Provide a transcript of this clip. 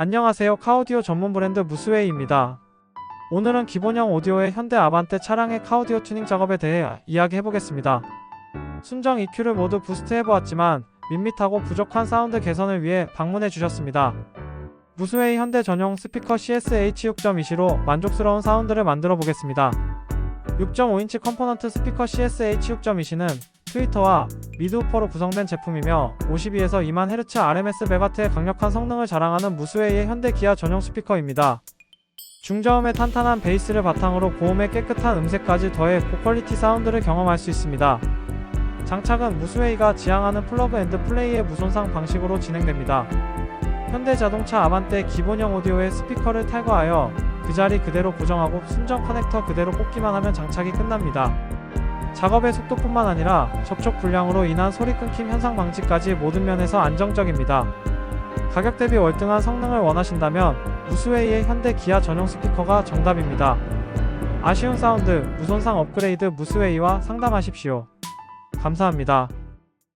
안녕하세요. 카오디오 전문 브랜드 무스웨이입니다. 오늘은 기본형 오디오의 현대 아반떼 차량의 카오디오 튜닝 작업에 대해 이야기해보겠습니다. 순정 EQ를 모두 부스트해보았지만 밋밋하고 부족한 사운드 개선을 위해 방문해 주셨습니다. 무스웨이 현대 전용 스피커 CSH 6.2시로 만족스러운 사운드를 만들어 보겠습니다. 6.5인치 컴포넌트 스피커 CSH 6.2시는 트위터와 미드우퍼로 구성된 제품이며 52에서 2만 헤르츠 RMS 100W의 강력한 성능을 자랑하는 무스웨이의 현대 기아 전용 스피커입니다. 중저음의 탄탄한 베이스를 바탕으로 고음의 깨끗한 음색까지 더해 고퀄리티 사운드를 경험할 수 있습니다. 장착은 무스웨이가 지향하는 플러그 앤드 플레이의 무손상 방식으로 진행됩니다. 현대자동차 아반떼 기본형 오디오의 스피커를 탈거하여 그 자리 그대로 고정하고 순정 커넥터 그대로 꽂기만 하면 장착이 끝납니다. 작업의 속도뿐만 아니라 접촉 불량으로 인한 소리 끊김 현상 방지까지 모든 면에서 안정적입니다. 가격 대비 월등한 성능을 원하신다면 무스웨이의 현대 기아 전용 스피커가 정답입니다. 아쉬운 사운드, 무손상 업그레이드 무스웨이와 상담하십시오. 감사합니다.